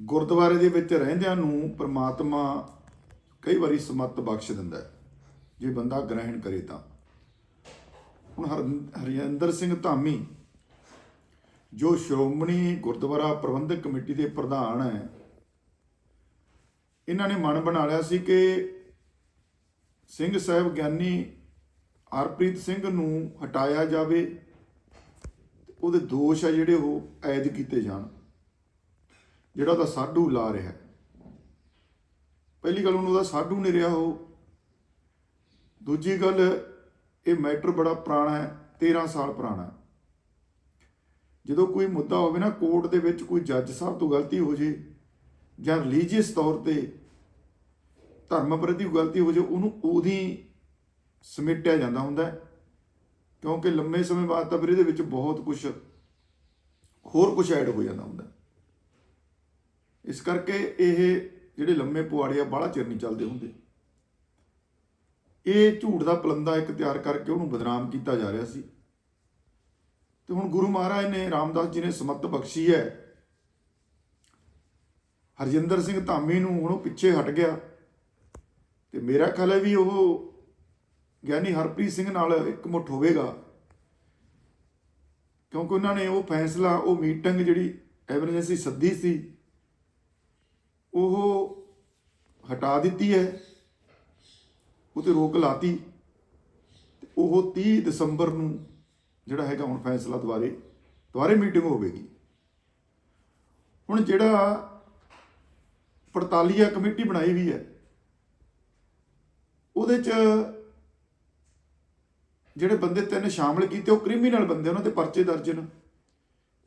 ਗੁਰਦੁਆਰੇ ਦੇ ਵਿੱਚ ਰਹਿੰਦਿਆਂ ਨੂੰ ਪ੍ਰਮਾਤਮਾ ਕਈ ਵਾਰੀ ਸਮਤ ਬਖਸ਼ ਦਿੰਦਾ ਹੈ। ਜੇ ਬੰਦਾ ਗ੍ਰਹਿਣ ਕਰੇ ਤਾਂ। ਹੁਣ ਹਰ- ਹਰਿੰਦਰ ਸਿੰਘ ਧਾਮੀ, ਜੋ ਸ਼੍ਰੋਮਣੀ ਗੁਰਦੁਆਰਾ ਪ੍ਰਬੰਧਕ ਕਮੇਟੀ ਦੇ ਪ੍ਰਧਾਨ ਹੈ, ਇਹਨਾਂ ਨੇ ਮਨ ਬਣਾ ਲਿਆ ਸੀ ਕਿ ਸਿੰਘ ਸਾਹਿਬ ਗਿਆਨੀ ਹਰਪ੍ਰੀਤ ਸਿੰਘ ਨੂੰ ਹਟਾਇਆ ਜਾਵੇ ਉਹਦੇ ਦੋਸ਼ ਆ ਜਿਹੜੇ ਉਹ ਐਦ ਕੀਤੇ ਜਾਣ। ਜਿਹੜਾ ਉਹਦਾ ਸਾਡੂ ਲਾ ਰਿਹਾ ਪਹਿਲੀ ਗੱਲ ਉਹਨੂੰ ਉਹਦਾ ਸਾਡੂ ਨਹੀਂ ਰਿਹਾ ਉਹ। ਦੂਜੀ ਗੱਲ, ਇਹ ਮੈਟਰ ਬੜਾ ਪੁਰਾਣਾ ਹੈ 13 ਸਾਲ ਪੁਰਾਣਾ ਜਦੋਂ ਕੋਈ ਮੁੱਦਾ ਹੋਵੇ ਨਾ, ਕੋਰਟ ਦੇ ਵਿੱਚ ਕੋਈ ਜੱਜ ਸਾਹਿਬ ਤੋਂ ਗਲਤੀ ਹੋ ਜੇ ਜਾਂ ਰਿਲੀਜੀਅਸ ਤੌਰ ਤੇ ਧਰਮ ਪ੍ਰਤੀ ਗਲਤੀ ਹੋ ਜੇ, ਉਹਨੂੰ ਉਹਦੀ ਸਮੇਟਿਆ ਜਾਂਦਾ ਹੁੰਦਾ ਕਿਉਂਕਿ ਲੰਮੇ ਸਮੇਂ ਬਾਅਦ ਤਾਂ ਫਿਰ ਇਹਦੇ ਵਿੱਚ ਬਹੁਤ ਕੁਝ ਹੋਰ ਕੁਝ ਐਡ ਹੋ ਜਾਂਦਾ ਹੁੰਦਾ ਇਸ ਕਰਕੇ ਇਹ ਜਿਹੜੇ ਲੰਮੇ ਪੁਆੜੇ ਆ, ਬਾਹਲਾ ਚਿਰ ਨਹੀਂ ਚੱਲਦੇ ਹੁੰਦੇ। ਇਹ ਝੂਠ ਦਾ ਪਲੰਦਾ ਇੱਕ ਤਿਆਰ ਕਰਕੇ ਉਹਨੂੰ ਬਦਨਾਮ ਕੀਤਾ ਜਾ ਰਿਹਾ ਸੀ। ਤੇ ਹੁਣ ਗੁਰੂ ਮਹਾਰਾਜ ਨੇ, ਰਾਮਦਾਸ ਜੀ ਨੇ ਸਮਤ ਬਖਸ਼ੀ ਹੈ। ਹਰਜਿੰਦਰ ਸਿੰਘ ਧਾਮੀ ਨੂੰ ਹੁਣ ਉਹ ਪਿੱਛੇ ਹਟ ਗਿਆ। ਤੇ ਮੇਰਾ ਖਿਆਲ ਹੈ ਵੀ ਉਹ ਗਿਆਨੀ ਹਰਪ੍ਰੀਤ ਸਿੰਘ ਨਾਲ ਇਕਮੁੱਠ ਹੋਵੇਗਾ। ਕਿਉਂਕਿ ਉਹਨਾਂ ਨੇ ਉਹ ਫੈਸਲਾ, ਉਹ ਮੀਟਿੰਗ ਜਿਹੜੀ ਐਮਰਜੈਂਸੀ ਸੱਦੀ ਸੀ ਉਹ ਹਟਾ ਦਿੱਤੀ ਹੈ। ਉਹ ਤੇ ਰੋਕ ਲਾਤੀ। ਤੇ ਉਹ 30 ਦਸੰਬਰ ਨੂੰ ਜਿਹੜਾ ਹੈਗਾ ਹੁਣ ਫੈਸਲਾ ਦੁਬਾਰੇ ਦੁਬਾਰੇ ਮੀਟਿੰਗ ਹੋਵੇਗੀ। ਹੁਣ ਜਿਹੜਾ ਪੜਤਾਲੀਆ ਕਮੇਟੀ ਬਣਾਈ ਵੀ ਹੈ, ਉਹਦੇ ਚ ਜਿਹੜੇ ਬੰਦੇ ਤਿੰਨ ਸ਼ਾਮਲ ਕੀਤੇ, ਉਹ ਕ੍ਰਿਮੀਨਲ ਬੰਦੇ ਉਹਨਾਂ ਤੇ ਪਰਚੇ ਦਰਜ ਨੇ।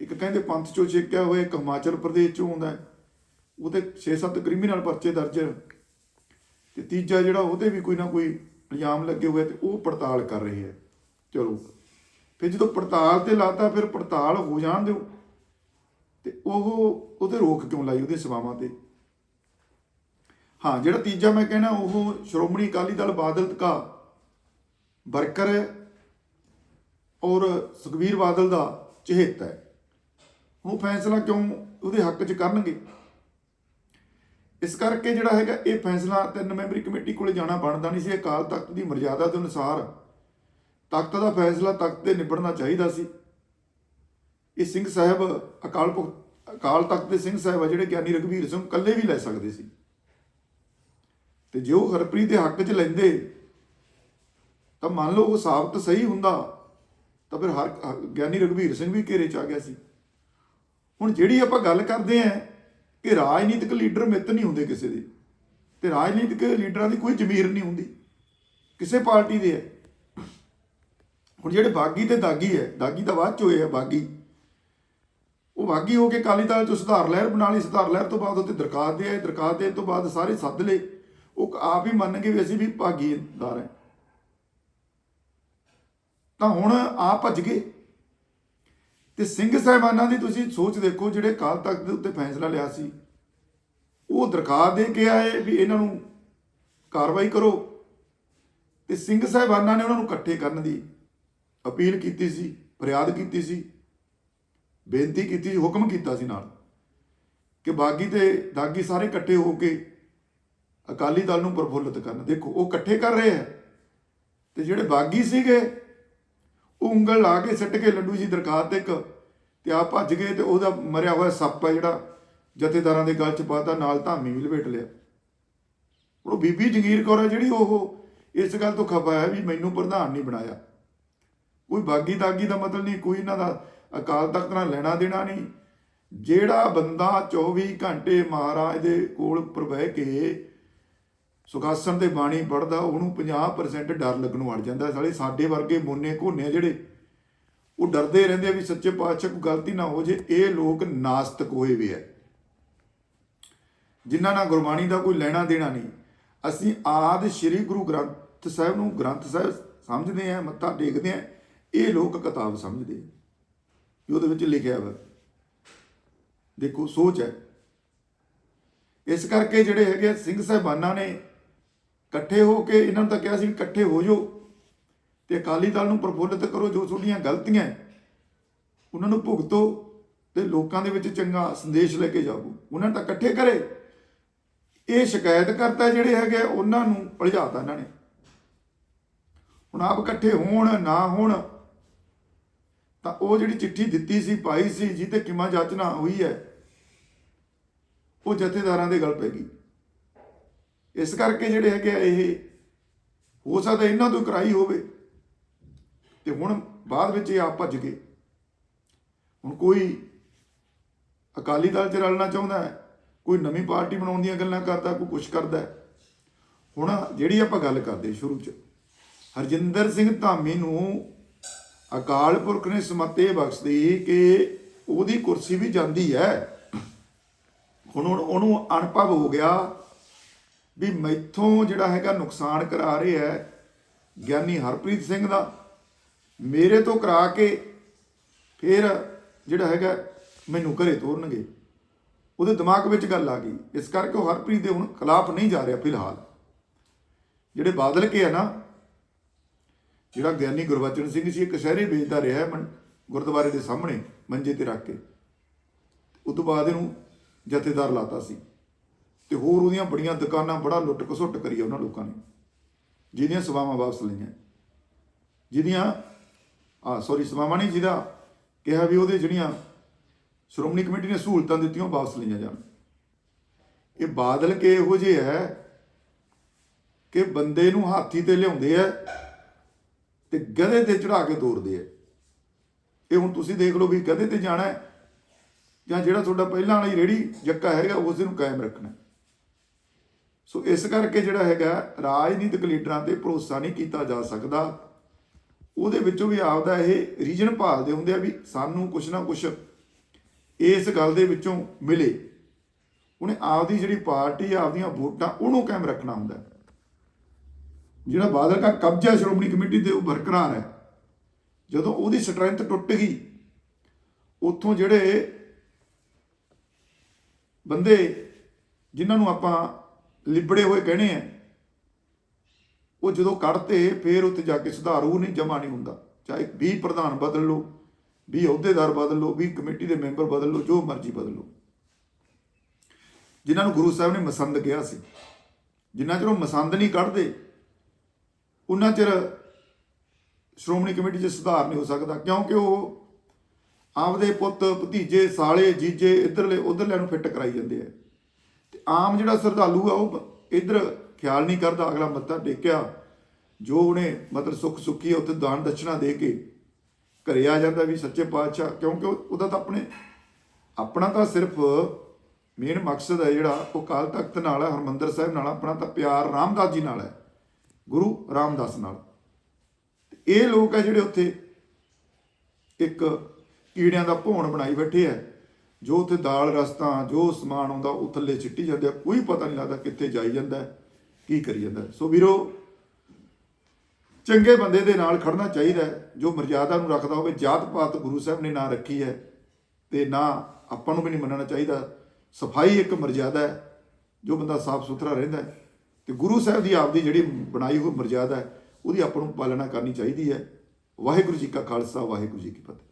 ਇੱਕ ਕਹਿੰਦੇ ਪੰਥ ਚੋਂ ਛੇਕਿਆ ਹੋਇਆ, ਇੱਕ ਹਿਮਾਚਲ ਪ੍ਰਦੇਸ਼ ਚੋਂ ਆਉਂਦਾ ਹੈ। ਉਹਦੇ 6-7 ਕ੍ਰਿਮੀਨਲ ਪਰਚੇ ਦਰਜ ਨੇ। ਤੇ ਤੀਜਾ ਜਿਹੜਾ ਉਹਦੇ ਵੀ ਕੋਈ ਨਾ ਕੋਈ ਇਲਜ਼ਾਮ ਲੱਗੇ ਹੋਏ ਤੇ ਉਹ ਪੜਤਾਲ ਕਰ ਰਹੇ ਹੈ ਚਲੋ, ਫਿਰ ਜਦੋਂ ਪੜਤਾਲ ਤੇ ਲਾਤਾ, ਫਿਰ ਪੜਤਾਲ ਹੋ ਜਾਣ ਦਿਓ। ਤੇ ਉਹ, ਉਹਦੇ ਰੋਕ ਕਿਉਂ ਲਾਈ ਉਹਦੇ ਸੇਵਾਵਾਂ ਤੇ? ਹਾਂ, ਜਿਹੜਾ ਤੀਜਾ ਮੈਂ ਕਹਿਣਾ, ਉਹ ਸ਼੍ਰੋਮਣੀ ਅਕਾਲੀ ਦਲ ਬਾਦਲ ਦਾ ਵਰਕਰ ਹੈ ਔਰ ਸੁਖਬੀਰ ਬਾਦਲ ਦਾ ਚਹੇਤਾ ਹੈ। ਉਹ ਫੈਸਲਾ ਕਿਉਂ ਉਹਦੇ ਹੱਕ 'ਚ ਕਰਨਗੇ? ਇਸ ਕਰਕੇ ਜਿਹੜਾ ਹੈਗਾ ਇਹ ਫੈਸਲਾ ਤਿੰਨ ਮੈਂਬਰੀ ਕਮੇਟੀ ਕੋਲੇ ਜਾਣਾ ਬਣਦਾ ਨਹੀਂ ਸੀ ਅਕਾਲ ਤਖਤ ਦੀ ਮਰਜ਼ਾਦਾ ਦੇ ਅਨੁਸਾਰ ਤਖਤ ਦਾ ਫੈਸਲਾ ਤਖਤ ਤੇ ਨਿਬੜਨਾ ਚਾਹੀਦਾ ਸੀ। ਇਹ ਸਿੰਘ ਸਾਹਿਬ ਅਕਾਲ ਪੁਰਖ- ਅਕਾਲ ਤਖਤ ਦੇ ਸਿੰਘ ਸਾਹਿਬ ਆ ਜਿਹੜੇ ਗਿਆਨੀ ਰਘਵੀਰ ਸਿੰਘ ਇਕੱਲੇ ਵੀ ਲੈ ਸਕਦੇ ਸੀ। ਤੇ ਜੇ ਉਹ ਹਰਪ੍ਰੀਤ ਦੇ ਹੱਕ 'ਚ ਲੈਂਦੇ, ਤਾਂ ਮੰਨ ਲਓ ਉਹ ਸਾਬਤ ਸਹੀ ਹੁੰਦਾ, ਤਾਂ ਫਿਰ ਹਰ ਹ- ਗਿਆਨੀ ਰਘਵੀਰ ਸਿੰਘ ਵੀ ਘੇਰੇ 'ਚ ਆ ਗਿਆ ਸੀ। ਹੁਣ ਜਿਹੜੀ ਆਪਾਂ ਗੱਲ ਕਰਦੇ ਆਂ ਕਿ ਰਾਜਨੀਤਿਕ ਲੀਡਰ ਮਿੱਤ ਨਹੀਂ ਹੁੰਦੇ ਕਿਸੇ ਦੇ। ਤੇ ਰਾਜਨੀਤਿਕ ਲੀਡਰਾਂ ਦੀ ਕੋਈ ਜ਼ਮੀਰ ਨਹੀਂ ਹੁੰਦੀ। ਕਿਸੇ ਪਾਰਟੀ ਦੇ ਹੈ। ਹੁਣ ਜਿਹੜੇ ਬਾਗੀ ਤੇ ਦਾਗੀ ਹੈ, ਦਾਗੀ ਤਾਂ ਬਾਅਦ ਚ ਹੋਏ ਆ ਬਾਗੀ। ਉਹ ਬਾਗੀ ਹੋ ਕੇ ਕਾਲੀ ਦਲ ਚ ਸੁਧਾਰ ਲਹਿਰ ਬਣਾ ਲਈ, ਸੁਧਾਰ ਲਹਿਰ ਤੋਂ ਬਾਅਦ ਉੱਤੇ ਦਰਖਾਸਤ ਦੇ ਆਏ, ਦਰਖਾਸਤ ਦੇਣ ਤੋਂ ਬਾਅਦ ਸਾਰੇ ਸੱਦ ਲਏ। ਉਹ ਆਪ ਹੀ ਮੰਨ ਗਏ ਵੀ ਅਸੀਂ ਵੀ ਭਾਗੀਦਾਰ ਹੈ। ਤਾਂ ਹੁਣ ਆ ਭੱਜ ਗਏ। ਤੇ ਸਿੰਘ ਸਾਹਿਬਾਨਾਂ ਦੀ ਤੁਸੀਂ ਸੋਚ ਦੇਖੋ, ਜਿਹੜੇ ਕਾਲ ਤਖਤ ਦੇ ਉੱਤੇ ਫੈਸਲਾ ਲਿਆ ਸੀ, ਉਹ ਦਰਖਾਸਤ ਦੇ ਕੇ ਆਏ ਵੀ ਇਹਨਾਂ ਨੂੰ ਕਾਰਵਾਈ ਕਰੋ। ਤੇ ਸਿੰਘ ਸਾਹਿਬਾਨਾਂ ਨੇ ਉਹਨਾਂ ਨੂੰ ਇਕੱਠੇ ਕਰਨ ਦੀ ਅਪੀਲ ਕੀਤੀ ਸੀ, ਫਰਿਆਦ ਕੀਤੀ ਸੀ, ਬੇਨਤੀ ਕੀਤੀ ਸੀ, ਹੁਕਮ ਕੀਤਾ ਸੀ ਨਾਲ ਕਿ ਬਾਗੀ ਤੇ ਦਾਗੀ ਸਾਰੇ ਇਕੱਠੇ ਹੋ ਕੇ ਅਕਾਲੀ ਦਲ ਨੂੰ ਪ੍ਰਫੁੱਲਤ ਕਰਨ। ਦੇਖੋ, ਉਹ ਇਕੱਠੇ ਕਰ ਰਹੇ ਆ ਤੇ ਜਿਹੜੇ ਬਾਗੀ ਸੀਗੇ ਉਂਗਲ ਲਾ ਕੇ ਸਿੱਟ ਕੇ ਲੱਡੂ ਜੀ ਦਰਖਾਸਤ ਤੇ ਇੱਕ ਤੇ ਆ ਭੱਜ ਗਏ ਤੇ ਉਹਦਾ ਮਰਿਆ ਹੋਇਆ ਸੱਪ ਹੈ ਜਿਹੜਾ ਜਥੇਦਾਰਾਂ ਦੇ ਗਲ ਚ ਪਾਤਾ, ਨਾਲ ਧਾਮੀ ਵੀ ਲਪੇਟ ਲਿਆ। ਉਹ ਬੀਬੀ ਜਗੀਰ ਕੌਰ ਹੈ ਜਿਹੜੀ ਉਹ ਇਸ ਗੱਲ ਤੋਂ ਖਪਾ ਹੈ ਵੀ ਮੈਨੂੰ ਪ੍ਰਧਾਨ ਨਹੀਂ ਬਣਾਇਆ। ਕੋਈ ਬਾਗੀ ਦਾਗੀ ਦਾ ਮਤਲਬ ਨਹੀਂ, ਕੋਈ ਇਹਨਾਂ ਦਾ ਅਕਾਲ ਤਖਤ ਨਾਲ ਲੈਣਾ ਦੇਣਾ ਨਹੀਂ। ਜਿਹੜਾ ਬੰਦਾ 24 ਘੰਟੇ ਮਹਾਰਾਜ ਦੇ ਕੋਲ ਉੱਪਰ ਬਹਿ ਕੇ ਸੁਖਾਸਨ ਤੇ ਬਾਣੀ ਪੜਦਾ ਉਹਨੂੰ 50% ਡਰ ਲੱਗਣ ਵੜ ਜਾਂਦਾ। ਸਾਲੇ ਸਾਡੇ ਵਰਗੇ ਮੋਨੇ ਘੋਨੇ ਜਿਹੜੇ, ਉਹ ਡਰਦੇ ਰਹਿੰਦੇ ਆ ਵੀ ਸੱਚੇ ਪਾਤਸ਼ਾਹ ਕੋਈ ਗਲਤੀ ਨਾ ਹੋ ਜੇ, ਇਹ ਲੋਕ ਨਾਸਤਕ ਹੋਏ ਵੇ ਆ। ਜਿਨ੍ਹਾਂ ਨਾਲ ਗੁਰਬਾਣੀ ਦਾ ਕੋਈ ਲੈਣਾ ਦੇਣਾ ਨਹੀਂ। ਅਸੀਂ ਆਦ ਸ੍ਰੀ ਗੁਰੂ ਗ੍ਰੰਥ ਸਾਹਿਬ ਨੂੰ, ਗ੍ਰੰਥ ਸਾਹਿਬ ਸਮਝਦੇ ਆ, ਮੱਥਾ ਟੇਕਦੇ ਆ, ਇਹ ਲੋਕ ਕਿਤਾਬ ਸਮਝਦੇ ਆ। ਵੀ ਉਹਦੇ ਵਿੱਚ ਲਿਖਿਆ ਹੋਇਆ ਦੇਖੋ, ਸੋਚ ਹੈ। ਇਸ ਕਰਕੇ ਜਿਹੜੇ ਹੈਗੇ ਆ, ਸਿੰਘ ਸਾਹਿਬਾਨਾਂ ਨੇ ਇਕੱਠੇ ਹੋ ਕੇ ਇਹਨਾਂ ਨੂੰ ਤਾਂ ਕਿਹਾ ਸੀ ਵੀ ਇਕੱਠੇ ਹੋ ਜਾਓ ਤੇ ਅਕਾਲੀ ਦਲ ਨੂੰ ਪ੍ਰਫੁੱਲਿਤ ਕਰੋ ਜੋ ਤੁਹਾਡੀਆਂ ਗਲਤੀਆਂ ਉਹਨਾਂ ਨੂੰ ਭੁਗਤੋ ਤੇ ਲੋਕਾਂ ਦੇ ਵਿੱਚ ਚੰਗਾ ਸੰਦੇਸ਼ ਲੈ ਕੇ ਜਾਊ ਉਹਨਾਂ ਨੂੰ ਤਾਂ ਇਕੱਠੇ ਕਰੇ। ਇਹ ਸ਼ਿਕਾਇਤ ਕਰਤਾ ਜਿਹੜੇ ਹੈਗੇ ਉਹਨਾਂ ਨੂੰ ਉਲਝਾਤਾ ਇਹਨਾਂ ਨੇ। ਹੁਣ ਆਪ ਇਕੱਠੇ ਹੋਣ, ਨਾ ਹੋਣ, ਤਾਂ ਉਹ ਜਿਹੜੀ ਚਿੱਠੀ ਦਿੱਤੀ ਸੀ, ਪਾਈ ਸੀ ਜਿਹਤੇ ਕਿਮਾ ਜਾਚਨਾ ਹੋਈ ਹੈ, ਉਹ ਜਥੇਦਾਰਾਂ ਦੇ ਗਲ ਪੈ ਗਈ। ਇਸ ਕਰਕੇ ਜਿਹੜੇ ਹੈਗੇ ਆ ਇਹ, ਹੋ ਸਕਦਾ ਇਹਨਾਂ ਤੋਂ ਕਰਾਈ ਹੋਵੇ। ਤੇ ਹੁਣ ਬਾਅਦ ਵਿੱਚ ਇਹ ਆਪ ਭੱਜ ਗਏ। ਹੁਣ ਕੋਈ ਅਕਾਲੀ ਦਲ ਚ ਰਲਣਾ ਚਾਹੁੰਦਾ ਹੈ, ਕੋਈ ਨਵੀਂ ਪਾਰਟੀ ਬਣਾਉਣ ਦੀਆਂ ਗੱਲਾਂ ਕਰਦਾ, ਕੋਈ ਕੁਛ ਕਰਦਾ ਹੁਣ ਜਿਹੜੀ ਆਪਾਂ ਗੱਲ ਕਰਦੇ ਸ਼ੁਰੂ ਚ, ਹਰਜਿੰਦਰ ਸਿੰਘ ਧਾਮੀ ਨੂੰ ਅਕਾਲ ਪੁਰਖ ਨੇ ਸਮੱਤੇ ਬਖਸ਼ਦੀ ਕਿ ਉਹਦੀ ਕੁਰਸੀ ਵੀ ਜਾਂਦੀ ਹੈ। ਹੁਣ ਹੁਣ ਉਹਨੂੰ ਅਨੁਭਵ ਹੋ ਗਿਆ ਵੀ ਮੈਥੋਂ ਜਿਹੜਾ ਹੈਗਾ ਨੁਕਸਾਨ ਕਰਾ ਰਿਹਾ ਹੈ ਗਿਆਨੀ ਹਰਪ੍ਰੀਤ ਸਿੰਘ ਦਾ। ਮੇਰੇ ਤੋਂ ਕਰਾ ਕੇ ਫਿਰ ਜਿਹੜਾ ਹੈਗਾ ਮੈਨੂੰ ਘਰੇ ਤੋਰਨਗੇ। ਉਹਦੇ ਦਿਮਾਗ ਵਿੱਚ ਗੱਲ ਆ ਗਈ। ਇਸ ਕਰਕੇ ਉਹ ਹਰਪ੍ਰੀਤ ਦੇ ਹੁਣ ਖਿਲਾਫ ਨਹੀਂ ਜਾ ਰਿਹਾ ਫਿਲਹਾਲ। ਜਿਹੜੇ ਬਾਦਲ ਕੇ ਆ ਨਾ, ਜਿਹੜਾ ਗਿਆਨੀ ਗੁਰਬਚਨ ਸਿੰਘ ਸੀ ਇਹ ਕਸ਼ਹਿਰੇ ਵੇਚਦਾ ਰਿਹਾ ਮਨ- ਗੁਰਦੁਆਰੇ ਦੇ ਸਾਹਮਣੇ, ਮੰਜੇ ਤੇ ਰੱਖ ਕੇ। ਉਸ ਤੋਂ ਬਾਅਦ ਇਹਨੂੰ ਜਥੇਦਾਰ ਲਾਤਾ ਸੀ। ਤੇ ਹੋਰ ਉਹਦੀਆਂ ਬੜੀਆਂ ਦੁਕਾਨਾਂ ਬੜਾ ਲੁੱਟ ਖਸੁੱਟ ਕਰੀ ਉਹਨਾਂ ਲੋਕਾਂ ਨੇ, ਜਿਹਦੀਆਂ ਸੇਵਾਵਾਂ ਵਾਪਸ ਲਈਆਂ। ਜਿਹਦੀਆਂ ਆ ਸੌਰੀ ਸੇਵਾਵਾਂ ਨਹੀਂ, ਜਿਹਦਾ ਕਿਹਾ ਵੀ ਉਹਦੇ ਜਿਹੜੀਆਂ ਸ਼੍ਰੋਮਣੀ ਕਮੇਟੀ ਨੇ ਸਹੂਲਤਾਂ ਦਿੱਤੀਆਂ ਉਹ ਵਾਪਸ ਲਈਆਂ ਜਾਣ। ਇਹ ਬਾਦਲ ਕੇ ਇਹੋ ਜਿਹੇ ਹੈ ਕਿ ਬੰਦੇ ਨੂੰ ਹਾਥੀ ਤੇ ਲਿਆਉਂਦੇ ਆ ਤੇ ਗਧੇ ਤੇ ਚੜਾ ਕੇ ਤੋਰਦੇ ਆ। ਇਹ ਹੁਣ ਤੁਸੀਂ ਦੇਖ ਲਓ ਵੀ ਗਧੇ ਤੇ ਜਾਣਾ ਹੈ ਜਾਂ ਜਿਹੜਾ ਤੁਹਾਡਾ ਪਹਿਲਾਂ ਵਾਲੀ ਰੇੜੀ ਜੱਕਾ ਹੈਗਾ, ਉਸ ਨੂੰ ਕਾਇਮ ਰੱਖਣਾ ਸੋ ਇਸ ਕਰਕੇ ਜਿਹੜਾ ਹੈਗਾ ਰਾਜਨੀਤਿਕ ਲੀਡਰਾਂ ਤੇ ਭਰੋਸਾ ਨਹੀਂ ਕੀਤਾ ਜਾ ਸਕਦਾ। ਉਹਦੇ ਵਿੱਚੋਂ ਵੀ ਆਪਦਾ ਇਹ ਰੀਜਨ ਭਾਲਦੇ ਹੁੰਦੇ ਆ ਵੀ ਸਾਨੂੰ ਕੁਛ ਨਾ ਕੁਛ ਇਸ ਗੱਲ ਦੇ ਵਿੱਚੋਂ ਮਿਲੇ। ਉਹਨੇ ਆਪਦੀ ਜਿਹੜੀ ਪਾਰਟੀ ਆ, ਆਪਦੀਆਂ ਵੋਟਾਂ ਉਹਨੂੰ ਕਾਇਮ ਰੱਖਣਾ ਹੁੰਦਾ ਜਿਹੜਾ ਬਾਦਲ ਦਾ ਕਬਜ਼ਾ ਸ਼੍ਰੋਮਣੀ ਕਮੇਟੀ ਦੇ ਉਹ ਬਰਕਰਾਰ ਹੈ। ਜਦੋਂ ਉਹਦੀ ਸਟਰੈਂਥ ਟੁੱਟ ਗਈ ਉੱਥੋਂ ਜਿਹੜੇ ਬੰਦੇ ਜਿਨ੍ਹਾਂ ਨੂੰ ਆਪਾਂ ਲਿਬੜੇ ਹੋਏ ਕਹਣੇ ਆ। ਉਹ ਜਦੋਂ ਕੱਢਤੇ, ਫੇਰ ਉੱਥੇ ਜਾ ਕੇ ਸੁਧਾਰੂ, ਨਹੀਂ ਜਮਾ ਨਹੀਂ ਹੁੰਦਾ। ਚਾਹੇ 20 ਪ੍ਰਧਾਨ ਬਦਲ ਲਓ 20 ਅਹੁਦੇਦਾਰ ਬਦਲ ਲਓ 20 ਕਮੇਟੀ ਦੇ ਮੈਂਬਰ ਬਦਲ ਲਓ, ਜੋ ਮਰਜ਼ੀ ਬਦਲ ਲਓ। ਜਿਨ੍ਹਾਂ ਨੂੰ ਗੁਰੂ ਸਾਹਿਬ ਨੇ ਮਸੰਦ ਕਿਹਾ ਸੀ। ਜਿੰਨਾ ਚਿਰ ਉਹ ਮਸੰਦ ਨਹੀਂ ਕੱਢਦੇ ਉਹਨਾਂ ਚਿਰ ਸ਼੍ਰੋਮਣੀ ਕਮੇਟੀ 'ਚ ਸੁਧਾਰ ਨਹੀਂ ਹੋ ਸਕਦਾ। ਕਿਉਂਕਿ ਉਹ ਆਪਦੇ ਪੁੱਤ, ਭਤੀਜੇ, ਸਾਲੇ, ਜੀਜੇ, ਇਧਰਲੇ ਉਧਰਲੇ ਨੂੰ ਫਿੱਟ ਕਰਾਈ ਜਾਂਦੇ ਆ। ਤੇ ਆਮ ਜਿਹੜਾ ਸ਼ਰਧਾਲੂ ਆ ਉਹ ਇਧਰ ਖਿਆਲ ਨਹੀਂ ਕਰਦਾ, ਅਗਲਾ ਮੱਥਾ ਟੇਕਿਆ। ਜੋ ਉਹਨੇ ਮਤਲਬ ਸੁੱਖ ਸੁੱਖੀ ਉੱਥੇ ਦਾਨ ਦਸ਼ਨਾ ਦੇ ਕੇ ਘਰੇ ਆ ਜਾਂਦਾ ਵੀ ਸੱਚੇ ਪਾਤਸ਼ਾਹ, ਕਿਉਂਕਿ ਉਹ- ਉਹਦਾ ਤਾਂ ਆਪਣੇ ਆਪਣਾ ਤਾਂ ਸਿਰਫ ਮੇਨ ਮਕਸਦ ਹੈ ਜਿਹੜਾ, ਉਹ ਕਾਲ ਤਖਤ ਨਾਲ ਹੈ ਹਰਮੰਦਰ ਸਾਹਿਬ ਨਾਲ ਆਪਣਾ ਤਾਂ ਪਿਆਰ ਰਾਮਦਾਸ ਜੀ ਨਾਲ ਹੈ ਗੁਰੂ ਰਾਮਦਾਸ ਨਾਲ। ਇਹ ਲੋਕ ਹੈ ਜਿਹੜੇ ਉੱਥੇ ਇੱਕ ਕੀੜਿਆਂ ਦਾ ਭੌਣ ਬਣਾਈ ਬੈਠੇ ਆ। ਜੋ ਉੱਥੇ ਦਾਲ ਰਸਤਾ, ਜੋ ਸਮਾਨ ਆਉਂਦਾ ਉਹ ਥੱਲੇ ਚਿੱਟੀ ਜਾਂਦੇ ਕੋਈ ਪਤਾ ਨਹੀਂ ਲੱਗਦਾ ਕਿੱਥੇ ਜਾਈ ਜਾਂਦਾ ਕੀ ਕਰੀ ਜਾਂਦਾ ਸੋ ਵੀਰੋ, ਚੰਗੇ ਬੰਦੇ ਦੇ ਨਾਲ ਖੜਨਾ ਚਾਹੀਦਾ ਜੋ ਮਰਜ਼ਾਦਾ ਨੂੰ ਰੱਖਦਾ ਹੋਵੇ, ਜਾਤ ਪਾਤ ਗੁਰੂ ਸਾਹਿਬ ਨੇ ਨਾ ਰੱਖੀ ਹੈ ਤੇ ਨਾ ਆਪਾਂ ਨੂੰ ਵੀ ਨਹੀਂ ਮੰਨਣਾ ਚਾਹੀਦਾ। ਸਫ਼ਾਈ ਇੱਕ ਮਰਜ਼ਾਦਾ ਹੈ, ਜੋ ਬੰਦਾ ਸਾਫ਼ ਸੁਥਰਾ ਰਹਿੰਦਾ ਹੈ। ਤੇ ਗੁਰੂ ਸਾਹਿਬ ਦੀ ਆਪਦੀ ਜਿਹੜੀ ਬਣਾਈ ਹੋਈ ਮਰਜ਼ਾਦਾ ਹੈ, ਉਹਦੀ ਆਪਾਂ ਨੂੰ ਪਾਲਣਾ ਕਰਨੀ ਚਾਹੀਦੀ ਹੈ। ਵਾਹਿਗੁਰੂ ਜੀ ਕਾ ਖਾਲਸਾ, ਵਾਹਿਗੁਰੂ ਜੀ ਕੀ ਫਤਿਹ।